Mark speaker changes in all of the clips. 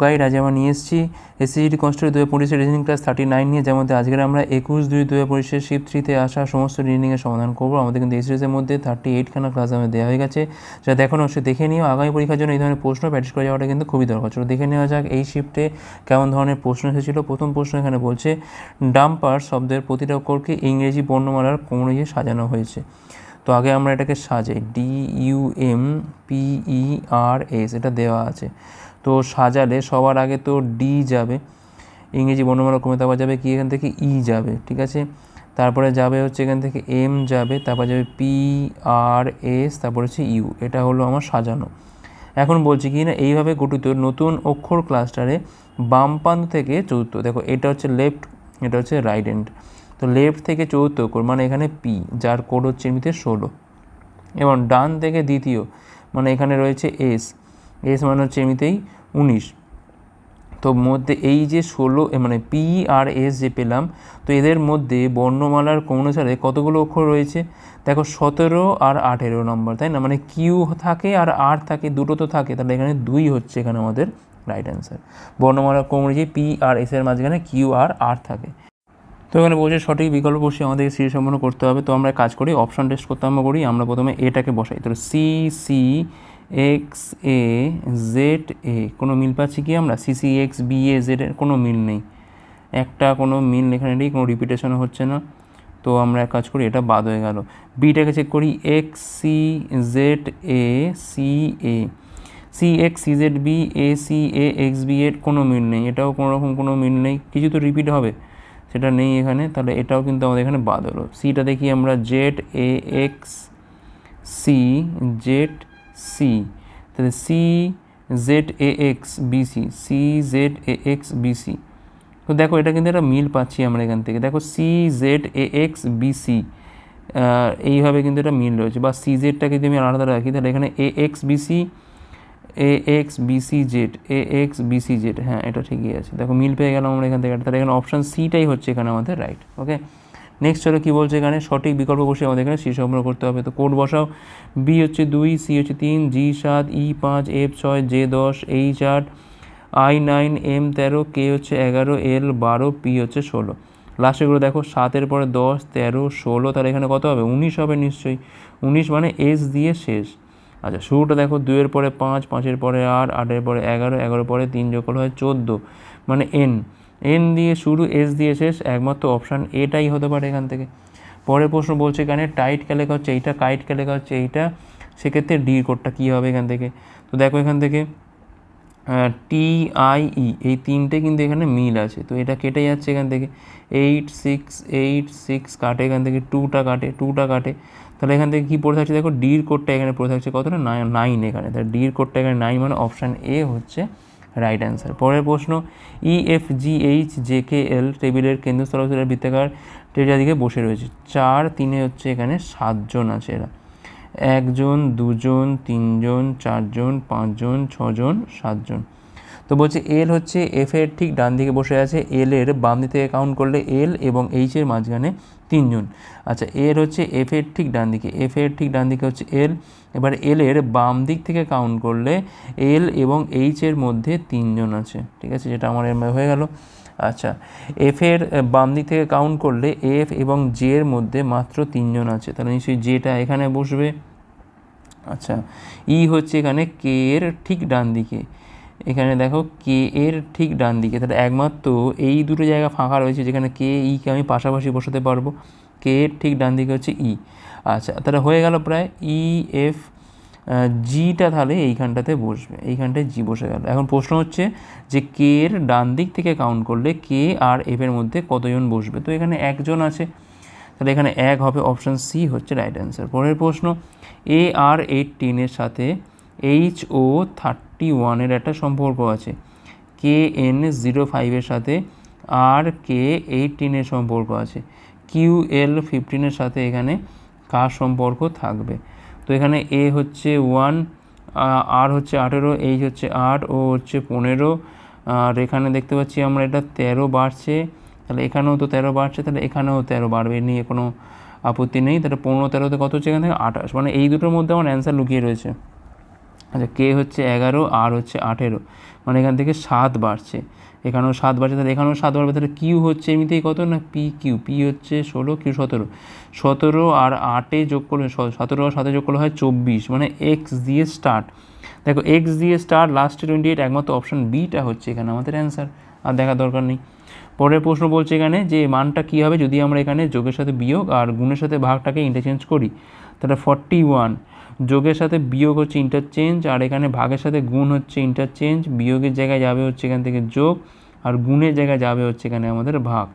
Speaker 1: Guide আজ আমরা নিয়ে এসেছি। এসসিজিটি কনস্টেবল দু হাজার পঁচিশের রিজনিং ক্লাস থার্টি নাইন নিয়ে যেমন আজকের আমরা একুশ দুই দু হাজার পঁচিশের শিফট থ্রিতে আসা সমস্ত রিজনিংয়ের সমাধান করব। আমাদের কিন্তু এই সিরিজের মধ্যে থার্টি এইটখানা ক্লাস আমাদের দেওয়া হয়ে গেছে। যা দেখানো অবশ্যই দেখে নিও। আগামী পরীক্ষার জন্য এই ধরনের প্রশ্ন প্র্যাকটিস করে যাওয়াটা কিন্তু খুবই দরকার। চলো দেখে নেওয়া যাক এই শিফটে কেমন ধরনের প্রশ্ন এসেছিল। প্রথম প্রশ্ন এখানে বলছে, ডাম্পার শব্দের প্রতিটা অক্ষরকে ইংরেজি বর্ণমালার কোমরে সাজানো হয়েছে। তো আগে আমরা এটাকে সাজাই। D U M P E R S এটা দেওয়া আছে। তো সাজালে সবার আগে তো ডি যাবে। ইংরেজি বর্ণমালা ক্রমে তারপর যাবে কি? এখান থেকে ই যাবে, ঠিক আছে? তারপরে যাবে হচ্ছে এখান থেকে এম যাবে, তারপর যাবে পি আর এস তারপর হচ্ছে ইউ এটা হলো আমার সাজানো। এখন বলছি কি না, এইভাবে গঠিত নতুন অক্ষর ক্লাস্টারে বাম প্রান্ত থেকে চতুর্থ, দেখো এটা হচ্ছে লেফট এটা হচ্ছে রাইট হ্যান্ড তো লেফট থেকে চতুর্থ অক্ষর মানে এখানে পি যার কোড হচ্ছে এমনিতে ষোলো। এবং ডান থেকে দ্বিতীয় মানে এখানে রয়েছে এস এস মানে হচ্ছে এমনিতেই উনিশ। তো মধ্যে এই যে ষোলো মানে পি আর এস যে পেলাম, তো এদের মধ্যে বর্ণমালার অনুসারে কতগুলো অক্ষর রয়েছে? দেখো, সতেরো আর আঠেরো নম্বর, তাই না? মানে কিউ থাকে আর আর থাকে, দুটো তো থাকে, তাহলে এখানে দুই হচ্ছে এখানে আমাদের রাইট অ্যান্সার বর্ণমালার ক্রম অনুযায়ী পি আর এস এর মাঝখানে কিউ আর আর থাকে। তো এখানে বলছে সঠিক বিকল্প বসে আমাদের সিরিজ সম্পন্ন করতে হবে। তো আমরা কাজ করি অপশন টেস্ট করতে আমরা করি, আমরা প্রথমে এটাকে বসাই। তো C C X A Z A কোনো মিল পাচ্ছি কি আমরা? C C X B A Z এর কোনো মিল নেই। একটা কোনো মিল এখানে নেই, কোনো রিপিটেশনও হচ্ছে না। তো আমরা এক কাজ করি, এটা বাদ হয়ে গেল। বিটাকে চেক করি X C Z A C A C X C Z B A C A X B এর কোনো মিল নেই। এটাও কোনো রকম কোনো মিল নেই। কিছু তো রিপিট হবে, সেটা নেই এখানে। তাহলে এটাও কিন্তু আমাদের এখানে বাদ হলো। সিটা দেখি আমরা Z A X C Z C তাহলে C Z A X BC C Z A X BC তো দেখো, এটা কিন্তু একটা মিল পাচ্ছি আমরা এখান থেকে। দেখো C Z A X BC এইভাবে কিন্তু এটা মিল রয়েছে। বা সি জেডটাকে যদি আমি আলাদা রাখি, তাহলে এখানে A X BC A X BC Z A X BC Z হ্যাঁ এটা ঠিকই আছে। দেখো, মিল পেয়ে গেলাম আমরা এখান থেকে। তাহলে এখানে অপশান সিটাই হচ্ছে এখানে আমাদের রাইট ওকে নেক্সট চলো কী বলছে এখানে? সঠিক বিকল্প বসে আমাদের এখানে সি সংগ্রহ করতে হবে। তো কোড বসাও। বি হচ্ছে দুই সি হচ্ছে তিন জি সাত ই পাঁচ এফ ছয় জে দশ এইচ আট আই নাইন এম তেরো কে হচ্ছে এগারো এল বারো পি হচ্ছে ষোলো। লাস্টেগুলো দেখো, সাতের পরে দশ, তেরো, ষোলো, তাহলে এখানে কত হবে? উনিশ হবে নিশ্চয়ই। উনিশ মানে এস দিয়ে শেষ। আচ্ছা শুরুটা দেখো, দুইয়ের পরে পাঁচ, পাঁচের পরে আট, আটের পরে এগারো এগারো পরে তিন যোগ হয় চোদ্দ। মানে এন এন দিয়ে শুরু এস দিয়ে শেষ, একমাত্র অপশান এটাই হতে পারে এখান থেকে। পরের প্রশ্ন বলছে এখানে টাইট কে লেখা হচ্ছে, এইটা কাইট কে লেখা হচ্ছে, এইটা, সেক্ষেত্রে ডি কোডটা কী হবে এখান থেকে? তো দেখো এখান থেকে টি আই ই এই তিনটে কিন্তু এখানে মিল আছে। তো এটা কেটে যাচ্ছে এখান থেকে। এইট সিক্স এইট সিক্স কাটে, এখান থেকে টুটা কাটে টুটা কাটে। তাহলে এখান থেকে কী পড়ে থাকছে? দেখো ডির কোডটা এখানে পড়ে থাকছে কতটা? নাইন এখানে। তাহলে ডির কোডটা এখানে নাইন মানে অপশান এ হচ্ছে রাইট অ্যান্সার পরের প্রশ্ন E F G H J K L টেবিলের কেন্দ্রস্থলের বৃত্তাকার টেবিলের দিকে বসে রয়েছে। চার তিনে হচ্ছে এখানে সাতজন আছে এরা। একজন, দুজন, তিনজন, চারজন, পাঁচজন, ছজন, সাতজন। তো বলছে এল হচ্ছে এফ এর ঠিক ডান দিকে বসে আছে। এল এর বাম দিক কাউন্ট করলে এল এবং এইচ এর মাঝখানে তিনজন। আচ্ছা এর হচ্ছে এফ এর ঠিক ডান দিকে। এফ এর ঠিক ডান দিকে হচ্ছে এল এবার এল এর বাম দিক থেকে কাউন্ট করলে এল এবং এইচ এর মধ্যে তিনজন আছে। ঠিক আছে? যেটা আমার হয়ে গেল। আচ্ছা এফ এর বাম দিক থেকে কাউন্ট করলে এফ এবং জে এর মধ্যে মাত্র তিনজন আছে। তাহলে নিশ্চয়ই জেটা এখানে বসবে। আচ্ছা ই হচ্ছে এখানে কে এর ঠিক ডান দিকে। এখানে দেখো কে এর ঠিক ডান দিকে, তাহলে একমাত্র এই দুটো জায়গা ফাঁকা রয়েছে যেখানে কে ইকে আমি পাশাপাশি বসাতে পারব। কে এর ঠিক ডান দিকে হচ্ছে ই আচ্ছা তাহলে হয়ে গেল প্রায় ই এফ জিটা তাহলে এইখানটাতে বসবে, এইখানটায় জি বসে গেল। এখন প্রশ্ন হচ্ছে যে কে এর ডান দিক থেকে কাউন্ট করলে কে আর এফের মধ্যে কতজন বসবে? তো এখানে একজন আছে, তাহলে এখানে এক হবে অপশান সি হচ্ছে রাইট অ্যান্সার পরের প্রশ্ন এ আর এইটিনের সাথে এইচ ও থার্টি ওয়ানের একটা সম্পর্ক আছে। কে এন জিরো ফাইভের সাথে আর কে এইটিনের সম্পর্ক আছে। কিউ এল ফিফটিনের সাথে এখানে কার সম্পর্ক থাকবে? তো এখানে এ হচ্ছে ওয়ান আর হচ্ছে আঠেরো এইচ হচ্ছে আট ও হচ্ছে পনেরো। আর এখানে দেখতে পাচ্ছি আমরা এটা তেরো বাড়ছে। তাহলে এখানেও তো তেরো বাড়ছে, তাহলে এখানেও তেরো বাড়বে। নিয়ে কোনো আপত্তি নেই। তাহলে পনেরো তেরোতে কত হচ্ছে এখান থেকে? আঠাশ। মানে এই দুটোর মধ্যে আমার অ্যান্সার লুকিয়ে রয়েছে। আচ্ছা কে হচ্ছে এগারো, আর হচ্ছে আঠেরো? মানে এখান থেকে সাত বাড়ছে। এখানেও সাত বাড়ছে, তাহলে এখানেও সাত বাড়বে, তাহলে কিউ হচ্ছে এমনিতেই কত না পি কিউ পি হচ্ছে ষোলো কিউ সতেরো। সতেরো আর আটে যোগ করলে সতেরো আর সাথে যোগ করলে হয় চব্বিশ মানে এক্স দিয়ে স্টার্ট দেখো এক্স দিয়ে স্টার লাস্টে টোয়েন্টি এইট একমাত্র অপশান বিটা হচ্ছে এখানে আমাদের অ্যান্সার আর দেখার দরকার নেই। পরের প্রশ্ন বলছে এখানে যে মানটা কী হবে যদি আমরা এখানে যোগের সাথে বিয়োগ আর গুণের সাথে ভাগটাকে ইন্টারচেঞ্জ করি, তাহলে ফর্টি ওয়ান যোগের সাথে বিয়োগ হচ্ছে ইন্টারচেঞ্জ আর এখানে ভাগের সাথে গুণ হচ্ছে ইন্টারচেঞ্জ বিয়োগের জায়গায় যাবে হচ্ছে এখান থেকে যোগ, আর গুণের জায়গায় যাবে হচ্ছে এখানে আমাদের ভাগ।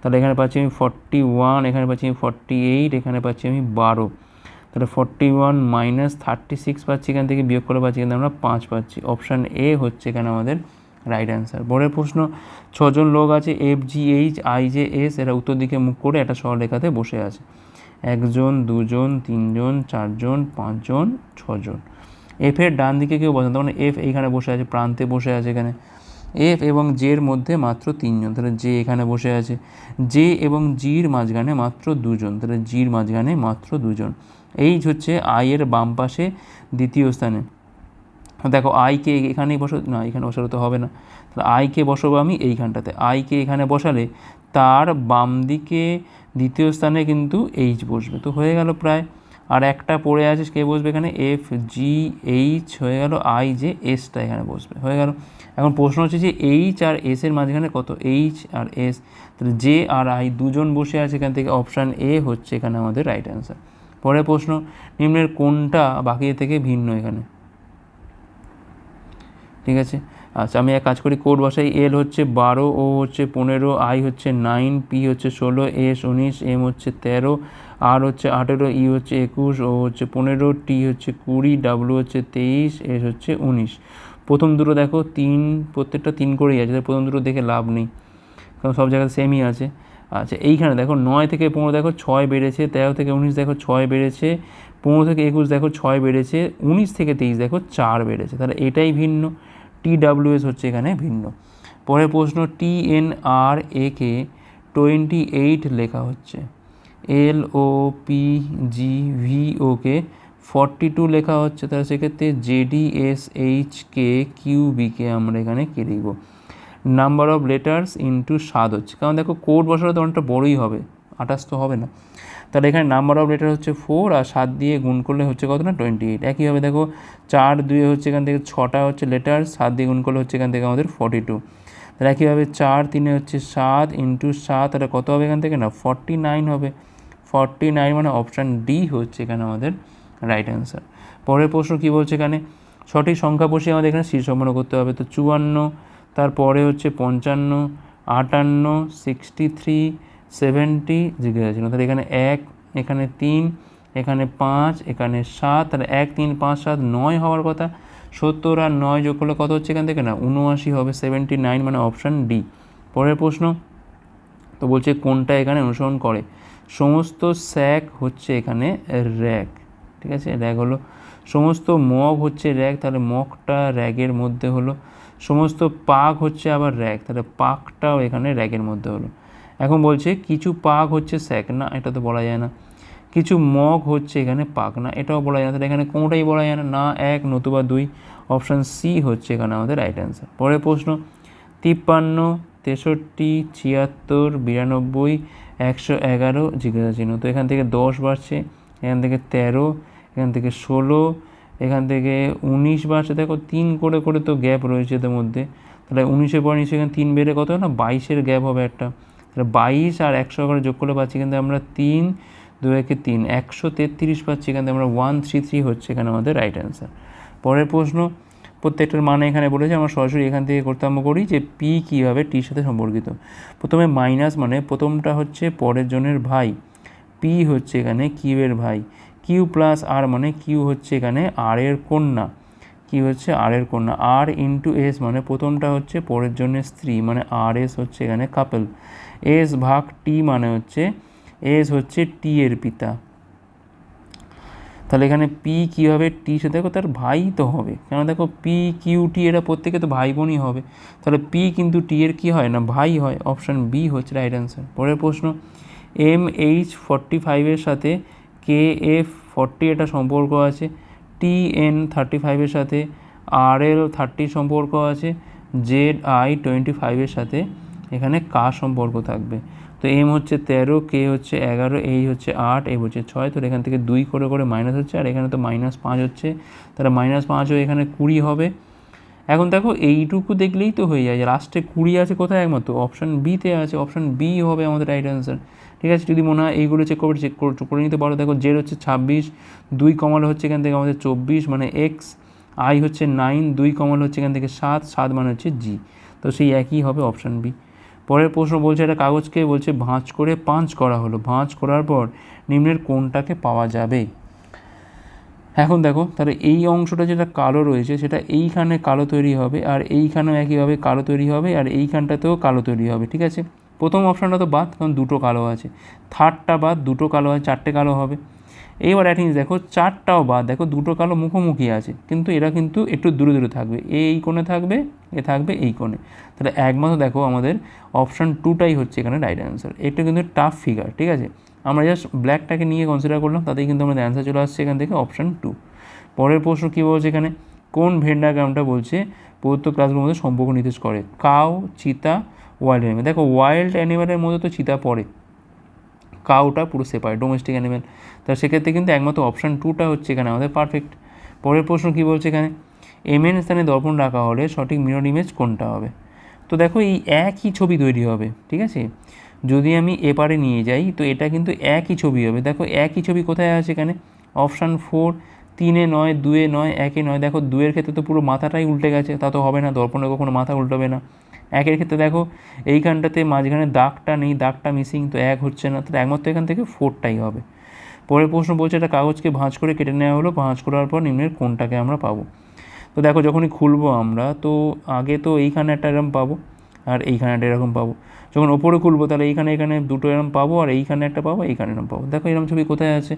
Speaker 1: তাহলে এখানে পাচ্ছি আমি ফর্টি ওয়ান এখানে পাচ্ছি আমি ফর্টি এইট এখানে পাচ্ছি আমি বারো। তাহলে forty one minus thirty six পাচ্ছি এখান থেকে, বিয়োগ করে পাচ্ছি কিন্তু আমরা পাঁচ পাচ্ছি। অপশান এ হচ্ছে এখানে আমাদের রাইট অ্যান্সার পরের প্রশ্ন, ছজন লোক আছে F G H I J S এরা উত্তর দিকে মুখ করে একটা সরলরেখাতে বসে আছে। একজন দুজন তিনজন চারজন পাঁচজন ছজন। এফের ডান দিকে কেউ বসে না, তখন এফ এইখানে বসে আছে প্রান্তে বসে আছে এখানে। এফ এবং জের মধ্যে মাত্র তিনজন তাহলে জে এখানে বসে আছে। জে এবং জির মাঝখানে মাত্র দুজন তাহলে জির মাঝখানে মাত্র দুজন। এইচ হচ্ছে আই এর বাম পাশে দ্বিতীয় স্থানে। দেখো আইকে এখানেই বসো না এখানে বসালে তো হবে না। তাহলে আইকে বসাবো আমি এইখানটাতে। আইকে এখানে বসালে তার বাম দিকে দ্বিতীয় স্থানে কিন্তু এইচ বসবে। তো হয়ে গেল প্রায়, আর একটা পড়ে আছে, কে বসবে এখানে? এফ জি এইচ হয়ে গেল আই যে এসটা এখানে বসবে। হয়ে গেল। এখন প্রশ্ন হচ্ছে যে এইচ আর এস এর মাঝখানে কত? এইচ আর এস তাহলে জে আর আই দুজন বসে আছে এখান থেকে, অপশান এ হচ্ছে এখানে আমাদের রাইট অ্যান্সার পরের প্রশ্ন, নিম্নের কোনটা বাকি থেকে ভিন্ন এখানে? ঠিক আছে? আচ্ছা আমি এক কাজ করি কোড বসাই এল হচ্ছে বারো ও হচ্ছে পনেরো আই হচ্ছে নাইন পি হচ্ছে ষোলো এস উনিশ এম হচ্ছে তেরো আর হচ্ছে আঠেরো ই হচ্ছে একুশ ও হচ্ছে পনেরো টি হচ্ছে কুড়ি ডাব্লু হচ্ছে তেইশ এস হচ্ছে উনিশ। প্রথম দুটো দেখো, তিন, প্রত্যেকটা তিন করেই আছে প্রথম দুটো দেখে লাভ নেই। কারণ সব জায়গায় সেমই আছে। আচ্ছা এইখানে দেখো, নয় থেকে পনেরো দেখো, ছয় বেড়েছে, তেরো থেকে উনিশ দেখো, ছয় বেড়েছে, পনেরো থেকে একুশ দেখো, ছয় বেড়েছে, উনিশ থেকে তেইশ দেখো, চার বেড়েছে। তাহলে এটাই ভিন্ন। টি ডাব্লিউএস হচ্ছে এখানে ভিন্ন। পরের প্রশ্ন T N R A K twenty eight লেখা হচ্ছে। L O P G V O K forty two লেখা হচ্ছে, তাহলে সেক্ষেত্রে JD S H K Q BK আমরা এখানে কে লিখব। নাম্বার অফ লেটার্স ইন্টু সাত হচ্ছে। কারণ দেখো কোড বসালে তো অনেকটা বড়ই হবে, আঠাশ তো হবে না। তাহলে এখানে নাম্বার অফ লেটার হচ্ছে ফোর আর সাত দিয়ে গুণ করলে হচ্ছে কত না টোয়েন্টি এইট একইভাবে দেখো, চার দুয়ে হচ্ছে এখান থেকে ছটা হচ্ছে লেটার সাত দিয়ে গুণ করলে হচ্ছে এখান থেকে আমাদের ফর্টি টু তাহলে একইভাবে চার তিনে হচ্ছে সাত ইন্টু সাত, তাহলে কত হবে এখান থেকে না? ফর্টি নাইন হবে। ফর্টি নাইন মানে অপশান ডি হচ্ছে এখানে আমাদের রাইট অ্যান্সার পরের প্রশ্ন কী বলছে এখানে? সঠিক সংখ্যা বসিয়ে আমাদের এখানে শীর্ষম্পন্ন করতে হবে। তো চুয়ান্ন, তারপরে হচ্ছে পঞ্চান্ন, আটান্ন সিক্সটি থ্রি সেভেন্টি জিজ্ঞাসা ছিল তাহলে এখানে এক, এখানে তিন, এখানে পাঁচ, এখানে সাত আর এক, তিন, পাঁচ, সাত, নয় হওয়ার কথা। সত্তর আর নয় যোগ করলে কত হচ্ছে এখান থেকে? না উনআশি হবে, সেভেন্টি নাইন মানে অপশান ডি পরের প্রশ্ন, তো বলছে কোনটা এখানে অনুসরণ করে? সমস্ত স্যাক হচ্ছে এখানে র্যাক ঠিক আছে? র্যাক হলো, সমস্ত মগ হচ্ছে র্যাক তাহলে মগটা র্যাগের মধ্যে হলো। সমস্ত পাক হচ্ছে আবার র্যাক তাহলে পাকটাও এখানে র্যাকের মধ্যে হলো। এখন বলছে কিছু পাক হচ্ছে স্যাক, না, এটা তো বলা যায় না। কিছু মগ হচ্ছে এখানে পাক, না, এটাও বলা যায় না। তাহলে এখানে কোনোটাই বলা যায় না? না, এক, নতুবা দুই, অপশান সি হচ্ছে এখানে আমাদের রাইট অ্যান্সার পরের প্রশ্ন, তিপ্পান্ন, তেষট্টি, ছিয়াত্তর, বিরানব্বই, একশো এগারো, জিজ্ঞাসা চিহ্ন। তো এখান থেকে দশ বাড়ছে, এখান থেকে তেরো, এখান থেকে ষোলো, এখান থেকে উনিশ বাড়ছে। দেখো, তিন করে করে তো গ্যাপ রয়েছে এদের মধ্যে। তাহলে উনিশের পর নিশ্চয়ই এখানে তিন বেড়ে কত? না, বাইশের গ্যাপ হবে একটা। তাহলে বাইশ আর একশো এগারো যোগ করলে পাচ্ছি কিন্তু আমরা তিন দু একে তিন, একশো তেত্রিশ পাচ্ছি থেকে আমরা ওয়ান থ্রি থ্রি হচ্ছে এখানে আমাদের রাইট অ্যান্সার পরের প্রশ্ন, প্রত্যেকটার মানে এখানে বলেছে, আমরা সরাসরি এখান থেকে কর্তব্য করি যে পি কীভাবে টির সাথে সম্পর্কিত। প্রথমে মাইনাস মানে প্রথমটা হচ্ছে পরের জনের ভাই পি হচ্ছে এখানে কিউ এর ভাই কিউ প্লাস আর মানে কিউ হচ্ছে এখানে আর এর কন্যা। কি হচ্ছে? আর এর কন্যা আর ইন্টু এস মানে প্রথমটা হচ্ছে পরের জন্য স্ত্রী মানে আর এস হচ্ছে এখানে কাপেল এস ভাগ টি মানে হচ্ছে এস হচ্ছে টি এর পিতা। তাহলে এখানে পি কী হবে? টি সাথে দেখো তার ভাই তো হবে। কেন দেখো? পি কিউ টি এরা প্রত্যেকে তো ভাই বোনই হবে। তাহলে পি কিন্তু টি এর কী হয় না? ভাই হয়। অপশান বি হচ্ছে রাইট অ্যান্সার পরের প্রশ্ন এম এইচ ফর্টি ফাইভের সাথে কে এফ ফর্টি এটা সম্পর্ক আছে। টি এন থার্টি ফাইভের সাথে আর এল থার্টির সম্পর্ক আছে জেড আই টোয়েন্টি ফাইভের সাথে, এখানে কা সম্পর্ক থাকবে। তো এম হচ্ছে তেরো কে হচ্ছে এগারো এই হচ্ছে আট এই হচ্ছে ছয়, তো এখান থেকে দুই করে করে মাইনাস হচ্ছে, আর এখানে তো মাইনাস পাঁচ হচ্ছে। তাহলে মাইনাস পাঁচ হয়ে এখানে কুড়ি হবে। এখন দেখো এইটুকু দেখলেই তো হয়ে যায় লাস্টে কুড়ি আছে কোথায় একমাত্র? অপশান বিতে আছে অপশান বি হবে আমাদের রাইট অ্যান্সার ঠিক আছে, যদি মনে হয় এইগুলো চেক করে চেক করে নিতে পারো। দেখো জেড হচ্ছে ছাব্বিশ, দুই কমাল হচ্ছে এখান থেকে আমাদের চব্বিশ মানে এক্স আই হচ্ছে নাইন দুই কমাল হচ্ছে এখান থেকে সাত সাত মানে হচ্ছে জি তো সেই একই হবে অপশান বি পরের প্রশ্ন বলছে, একটা কাগজকে বলছে ভাঁজ করে পাঁচ করা হলো। ভাঁজ করার পর নিম্নের কোনটাকে পাওয়া যাবে? এখন দেখো, তাহলে এই অংশটা যেটা কালো রয়েছে, সেটা এইখানে কালো তৈরি হবে, আর এইখানেও একইভাবে কালো তৈরি হবে, আর এইখানটাতেও কালো তৈরি হবে, ঠিক আছে? প্রথম অপশানটা তো বাদ, কারণ দুটো কালো আছে। থার্ডটা বাদ, দুটো কালো আছে, চারটে কালো হবে। এইবার একটা জিনিস দেখো, চারটাও বাদ, দেখো দুটো কালো মুখোমুখি আছে, কিন্তু এরা কিন্তু একটু দূরে দূরে থাকবে, এ এই কোণে থাকবে, এ থাকবে এই কোণে। তাহলে একমাত্র দেখো আমাদের অপশান টুটাই হচ্ছে এখানে রাইট অ্যান্সার এটা কিন্তু টাফ ফিগার ঠিক আছে? আমরা জাস্ট ব্ল্যাকটাকে নিয়ে কনসিডার করলাম, তাতেই কিন্তু আমাদের অ্যান্সার চলে আসছে এখান থেকে অপশান টু পরের প্রশ্ন কী বলছে এখানে? কোন ভেন্ডাগ্রামটা বলছে, প্রদত্ত ক্লাসগুলোর মধ্যে সম্পর্ক নির্দেশ করে? কাউ, চিতা ওয়াইল্ড অ্যানিমেল দেখো ওয়াইল্ড অ্যানিমেলের মধ্যে তো চিতা পড়ে। কাউটা পুরো সেপারেট ডোমেস্টিক অ্যানিমেল তা সেক্ষেত্রে কিন্তু একমাত্র অপশান টুটা হচ্ছে এখানে আমাদের পারফেক্ট পরের প্রশ্ন কী বলছে এখানে? এম এন স্থানে দর্পণ রাখা হলে সঠিক মিরর ইমেজ কোনটা হবে? তো দেখো, এই একই ছবি তৈরি হবে, ঠিক আছে? যদি আমি এপারে নিয়ে যাই, তো এটা কিন্তু একই ছবি হবে। দেখো, একই ছবি কোথায় আছে এখানে? অপশান ফোর তিনে নয়, দুয়ে নয়, একে নয়। দেখো, দুয়ের ক্ষেত্রে তো পুরো মাথাটাই উল্টে গেছে, তা তো হবে না, দর্পণে কখনো মাথা উল্টাবে না। একের ক্ষেত্রে দেখো, এইখানটাতে মাঝখানে দাগটা নেই, দাগটা মিসিং তো এক হচ্ছে না, তাহলে একমাত্র এখান থেকে ফোরটাই হবে। পরের প্রশ্ন বলছে একটা কাগজকে ভাঁজ করে কেটে নেওয়া হলো, ভাঁজ করার পর নিম্নের কোনটাকে আমরা পাবো? তো দেখো, যখনই খুলবো আমরা, তো আগে তো এইখানে একটা এরকম পাবো। আর এইখানে একটা এরকম পাবো। যখন ওপরে খুলবো, তাহলে এইখানে এখানে দুটো এরকম পাবো, আর এইখানে একটা পাবো, এইখানে এরকম পাবো। দেখো এরকম ছবি কোথায় আছে?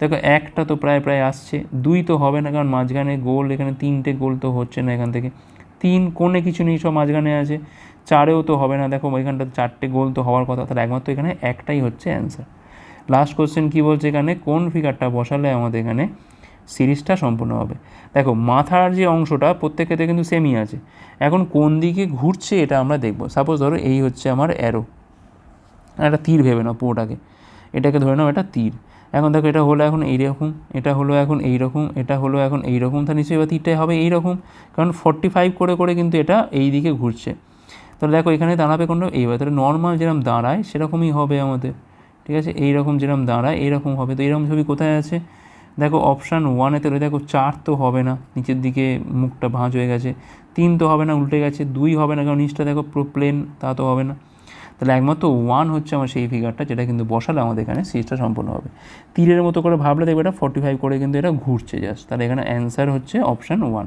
Speaker 1: দেখো, একটা তো প্রায় প্রায় আসছে। দুই তো হবে না, কারণ মাঝখানে গোল, এখানে তিনটে গোল তো হচ্ছে না এখান থেকে। তিন কোণে কিছু নেই, সব মাঝখানে আছে। চারেও তো হবে না, দেখো ওইখানটা চারটে গোল তো হওয়ার কথা। তাহলে একমাত্র এখানে একটাই হচ্ছে অ্যান্সার লাস্ট কোশ্চেন কী বলছে এখানে? কোন ফিগারটা বসালে আমাদের এখানে? সিরিজটা সম্পূর্ণ হবে। দেখো, মাথার যে অংশটা প্রত্যেক ক্ষেত্রে কিন্তু সেমই আছে। এখন কোন দিকে ঘুরছে এটা আমরা দেখব। সাপোজ ধরো এই হচ্ছে আমার অ্যারো একটা তীর ভেবে নাও পুরোটাকে। এটাকে ধরে নাও এটা তীর। এখন দেখো, এটা হলো এখন এইরকম, এটা হলো এখন এইরকম, এটা হলো এখন এইরকম। তা নিশ্চয়ই এবার তীরটাই হবে এইরকম। কারণ ফর্টি ফাইভ করে করে কিন্তু এটা এই দিকে ঘুরছে। তাহলে দেখো, এখানে দাঁড়াবে কোনো এইবার তাহলে নর্মাল যেরকম দাঁড়ায়, সেরকমই হবে আমাদের। ঠিক আছে? এইরকম যেরকম দাঁড়ায়, এইরকম হবে। তো এরকম ছবি কোথায় আছে? দেখো অপশান ওয়ানে তো দেখো চার তো হবে না, নিচের দিকে মুখটা ভাঁজ হয়ে গেছে। তিন তো হবে না, উল্টে গেছে। দুই হবে না, কারণ নিচটা দেখো পুরো প্লেন তা তো হবে না। তাহলে একমাত্র ওয়ান হচ্ছে আমার সেই ফিগারটা যেটা কিন্তু বসালে আমাদের এখানে সিরিজটা সম্পূর্ণ হবে। তীরের মতো করে ভাবলে দেখবে এটা ফর্টি ফাইভ করে কিন্তু এটা ঘুরছে জাস্ট তাহলে এখানে অ্যান্সার হচ্ছে অপশান ওয়ান